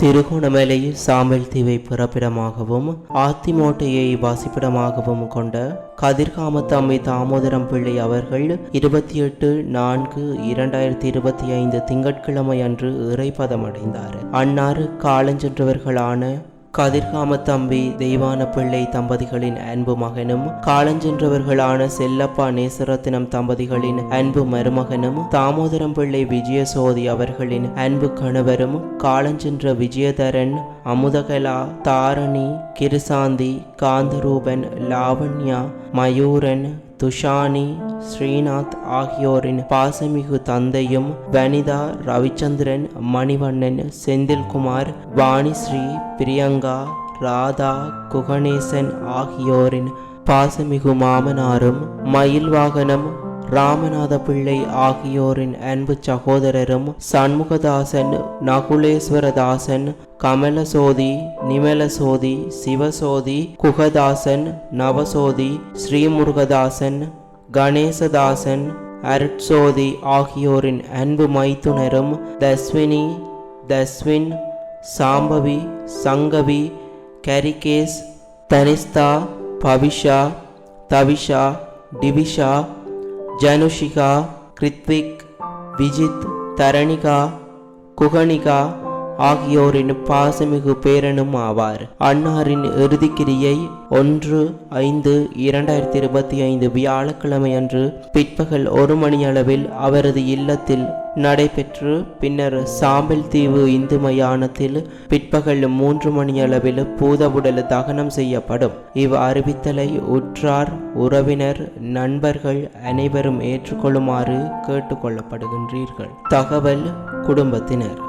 திருகோணமலை சாம்பல் தீவை பிறப்பிடமாகவும் ஆத்திமோட்டையை வாசிப்பிடமாகவும் கொண்ட கதிர்காமத்தம்மை தாமோதரம் பிள்ளை அவர்கள் இருபத்தி எட்டு நான்கு இரண்டாயிரத்தி இருபத்தி ஐந்து திங்கட்கிழமை அன்று இறைப்பதமடைந்தார் அன்னாறு காலஞ்சென்றவர்களான கதிர்காம தம்பி தெய்வான பிள்ளை தம்பதிகளின் அன்பு மகனும் காலஞ்சென்றவர்களான செல்லப்பா நேசரத்தினம் தம்பதிகளின் அன்பு மருமகனும் தாமோதரம் பிள்ளை விஜயசோதி அவர்களின் அன்பு கணவரும் காலஞ்சென்ற விஜயதரன் அமுதகலா தாரணி கிருசாந்தி காந்தரூபன் லாவண்யா மயூரன் துஷானி ஸ்ரீநாத் ஆகியோரின் பாசமிகு தந்தையும் வனிதா ரவிச்சந்திரன் மணிவண்ணன் செந்தில்குமார் வாணிஸ்ரீ பிரியங்கா ராதா குகணேசன் ஆகியோரின் பாசமிகு மாமனாரும் மயில் வாகனம் ராமநாத பிள்ளை ஆகியோரின் அன்பு சகோதரரும் சண்முகதாசன் நகுலேஸ்வரதாசன் கமலசோதி நிமலசோதி சிவசோதி குகதாசன் நவசோதி ஸ்ரீமுருகதாசன் கணேசதாசன் அருட்சோதி ஆகியோரின் அன்பு மைத்துனரும் தஸ்வினி தஸ்வின் சாம்பவி சங்கவி கரிகேஸ் தனிஸ்தா பவிஷா தவிஷா டிவிஷா जनुषिका कृत्विक विजित तरणिका कुहणिका ஆகியோரின் பாசமிகு பேரனும் ஆவார். அன்னாரின் இறுதிக்கிரியை ஒன்று ஐந்து இரண்டாயிரத்தி இருபத்தி ஐந்து வியாழக்கிழமை அன்று பிற்பகல் ஒரு மணி அளவில் அவரது இல்லத்தில் நடைபெற்று பின்னர் சாம்பல் தீவு இந்து மயானத்தில் பிற்பகல் மூன்று மணி அளவில் பூதவுடல் தகனம் செய்யப்படும். இவ் அறிவித்தலை உற்றார் உறவினர் நண்பர்கள் அனைவரும் ஏற்றுக்கொள்ளுமாறு கேட்டுக்கொள்ளப்படுகின்றீர்கள். தகவல் குடும்பத்தினர்.